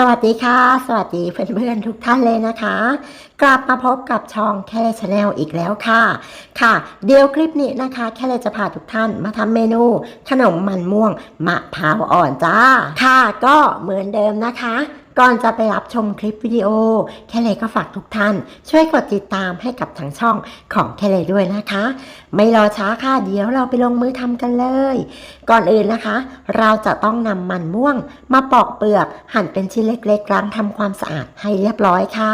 สวัสดีค่ะ สวัสดีเพื่อนๆทุกท่านเลยนะคะ กลับมาพบกับช่องแค่ชาแนลอีกแล้วค่ะ ค่ะ เดี๋ยวคลิปนี้นะคะ แค่เลยจะพาทุกท่านมาทำเมนู ขนมมันม่วงมะพร้าวอ่อนจ้า ค่ะก็เหมือนเดิมนะคะ ก่อนจะไปรับชมคลิปวิดีโอ แคเลก็ฝากทุกท่าน ช่วยกดติดตามให้กับทางช่องของแคเลด้วยนะคะ ไม่รอช้าค่ะเดี๋ยวเราไปลงมือทำกันเลย ก่อนอื่นนะคะ เราจะต้องนำมันม่วง มาปอกเปลือกหั่นเป็นชิ้นเล็กๆล้างทำความสะอาดให้เรียบร้อยค่ะ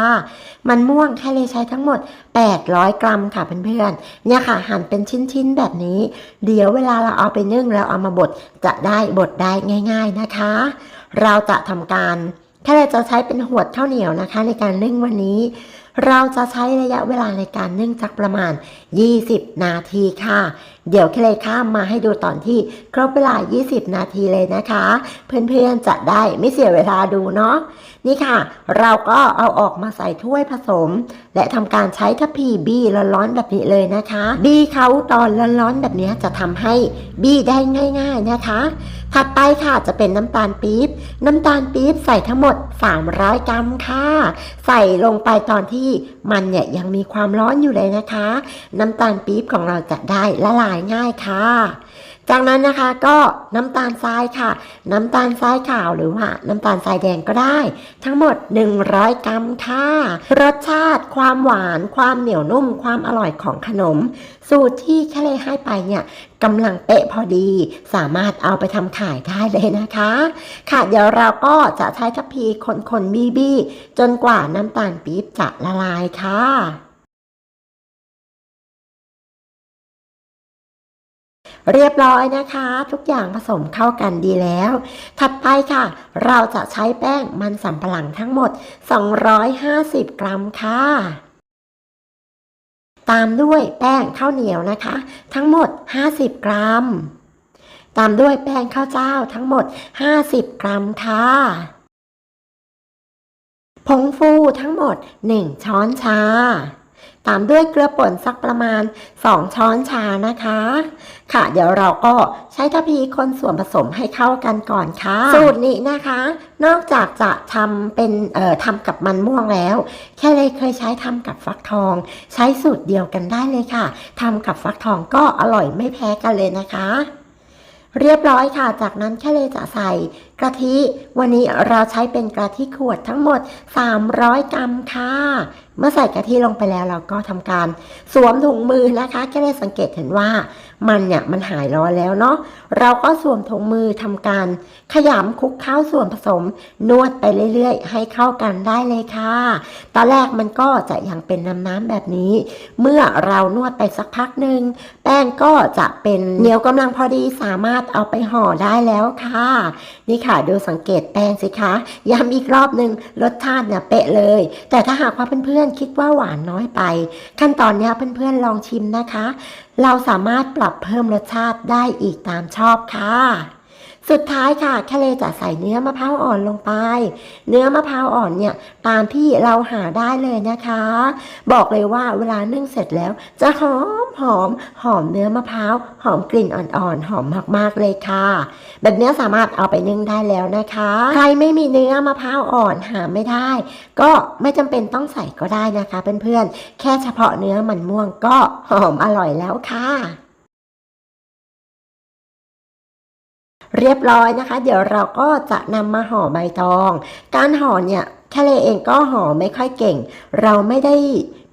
มันม่วงแคเลใช้ทั้งหมด 800 กรัมค่ะเพื่อนๆเนี่ยค่ะหั่นเป็นชิ้นๆแบบนี้ เดี๋ยวเวลาเราเอาไปนึ่งแล้วเอามาบดจะได้บดได้ง่าย ๆนะคะ เราจะทำการ แค่เราจะใช้เป็นหวดข้าวเหนียวนะคะ ในการนึ่งวันนี้ เราจะใช้ระยะเวลาในการนึ่งสักประมาณ 20 นาทีค่ะ เดี๋ยวแค่เลยข้ามมาให้ดูตอนที่ครบเวลา 20 นาทีเลยนะคะ เพื่อนๆจะได้ไม่เสียเวลาดูเนาะนี่ค่ะ เราก็เอาออกมาใส่ถ้วยผสม และทำการใช้ทัพพีบี้ร้อนๆแบบนี้เลยนะคะ บี้เขาตอนร้อนๆแบบนี้จะทำให้บี้ได้ง่าย ๆนะคะ ถัดไปค่ะจะเป็นน้ำตาลปี๊บน้ำตาลปี๊บใส่ทั้งหมด 300 กรัมค่ะ ใส่ลงไปตอนที่มันเนี่ยยังมีความร้อนอยู่เลยนะคะ น้ำตาลปี๊บของเราจะได้ละลายง่ายค่ะ จากนั้นนะคะก็น้ำตาลทรายค่ะ น้ำตาลทรายขาวหรือว่าน้ำตาลทรายแดงก็ได้ ทั้งหมด 100 กรัมค่ะ รสชาติความหวาน ความเหนียวนุ่ม ความอร่อยของขนม สูตรที่แคเลให้ไปเนี่ยกำลังเป๊ะพอดี สามารถเอาไปทำขายได้เลยนะคะ ค่ะเดี๋ยวเราก็จะใช้ทัพพีคนๆบี้บี้จนกว่าน้ำตาลปี๊บจะละลายค่ะ เรียบร้อยนะคะ ทุกอย่างผสมเข้ากันดีแล้ว ถัดไปค่ะ เราจะใช้แป้งมันสำปะหลังทั้งหมด 250 กรัมค่ะ ตามด้วยแป้งข้าวเหนียวนะคะ ทั้งหมด 50 กรัม ตามด้วยแป้งข้าวเจ้าทั้งหมด 50 กรัมค่ะผงฟูทั้งหมด 1 ช้อนชา ตามด้วยเกลือป่นสักประมาณ 2 ช้อนชานะคะ ค่ะ เดี๋ยวเราก็ใช้ทัพพีคนส่วนผสมให้เข้ากันก่อนค่ะ สูตรนี้นะคะ นอกจากจะทำเป็นเอ่อทำกับมันม่วงแล้ว แค่เลยเคยใช้ทำกับฟักทอง ใช้สูตรเดียวกันได้เลยค่ะทำกับฟักทองก็อร่อยไม่แพ้กันเลยนะคะเรียบร้อยค่ะ จากนั้นแค่เลยจะใส่กะทิ วันนี้เราใช้เป็นกะทิขวดทั้งหมด 300 กรัมค่ะ เมื่อใส่กะทิลงไปแล้วเราก็ทำการสวมถุงมือนะคะแค่เลยสังเกตเห็นว่ามันเนี่ยมันหายร้อนแล้วเนาะเราก็สวมถุงมือทำการขยำคลุกเข้าส่วนผสม นวดไปเรื่อยๆ ให้เข้ากันได้เลยค่ะ ตอนแรกมันก็จะยังเป็นน้ำๆแบบนี้ เมื่อเรานวดไปสักพักหนึ่งแป้งก็จะเป็นเหนียวกำลังพอดีสามารถเอาไปห่อได้แล้วค่ะ นี่ค่ะดูสังเกตแป้งสิคะย้ำอีกรอบหนึ่งรสชาติเนี่ยเป๊ะเลย แต่ถ้าหากว่าเพื่อนๆคิดว่าหวานน้อยไป ขั้นตอนนี้เพื่อนๆลองชิมนะคะ เราสามารถปรับเพิ่มรสชาติได้อีกตามชอบค่ะ สุดท้ายค่ะแคเลจะใส่เนื้อมะพร้าวอ่อนลงไป เนื้อมะพร้าวอ่อนเนี่ยตามที่เราหาได้เลยนะคะ บอกเลยว่าเวลานึ่งเสร็จแล้ว จะหอมหอมหอมเนื้อมะพร้าวหอมกลิ่นอ่อนๆหอมมากๆเลยค่ะ แบบเนี้สามารถเอาไปนึ่งได้แล้วนะคะ ใครไม่มีเนื้อมะพร้าวอ่อนหาไม่ได้ ก็ไม่จำเป็นต้องใส่ก็ได้นะคะเพื่อนๆแค่เฉพาะเนื้อมันม่วงก็หอมอร่อยแล้วค่ะ เรียบร้อยนะคะ เดี๋ยวเราก็จะนำมาห่อใบตอง การห่อเนี่ย แค่เลเองก็ห่อไม่ค่อยเก่ง เราไม่ได้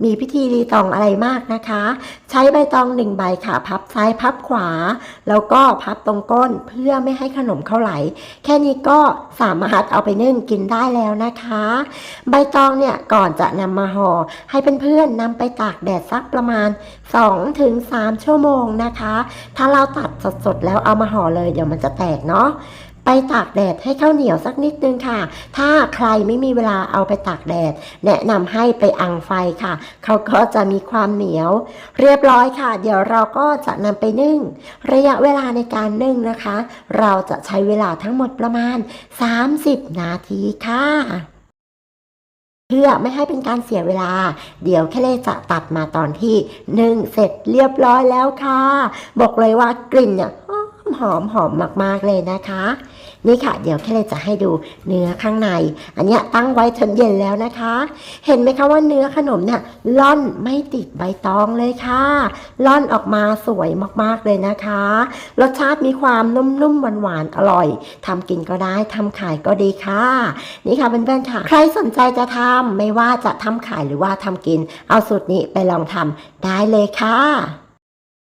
มีพิธีรีตองอะไรมากนะคะ ใช้ใบตองหนึ่งใบค่ะ พับซ้ายพับขวา แล้วก็พับตรงก้นเพื่อไม่ให้ขนมเข้าไหล แค่นี้ก็สามารถเอาไปนึ่งกินได้แล้วนะคะ ใบตองเนี่ยก่อนจะนำมาห่อให้เพื่อนๆนำไปตากแดดสักประมาณ 2-3 ชั่วโมงนะคะ ถ้าเราตัดสดๆแล้วเอามาห่อเลยเดี๋ยวมันจะแตกเนาะ ไปตากแดดให้ข้าวเหนียวสักนิดนึงค่ะ ถ้าใครไม่มีเวลาเอาไปตากแดด แนะนำให้ไปอังไฟค่ะ เขาก็จะมีความเหนียว เรียบร้อยค่ะ เดี๋ยวเราก็จะนำไปนึ่ง ระยะเวลาในการนึ่งนะคะ เราจะใช้เวลาทั้งหมดประมาณ 30 นาทีค่ะเพื่อไม่ให้เป็นการเสียเวลา เดี๋ยวแค่เลจะตัดมาตอนที่นึ่งเสร็จเรียบร้อยแล้วค่ะ บอกเลยว่ากลิ่นเนี่ย หอมหอมมมากๆเลยนะคะ นี่ค่ะ เดี๋ยวแค่เลยจะให้ดูเนื้อข้างใน อันนี้ตั้งไว้จนเย็นแล้วนะคะ เห็นไหมคะว่าเนื้อขนมเนี่ยล่อนไม่ติดใบตองเลยค่ะล่อนออกมาสวยมากๆเลยนะคะ รสชาติมีความนุ่มๆหวานๆอร่อยทำกินก็ได้ทำขายก็ดีค่ะ นี่ค่ะเพื่อนๆค่ะ ใครสนใจจะทำไม่ว่าจะทำขายหรือว่าทำกิน เอาสูตรนี้ไปลองทำได้เลยค่ะ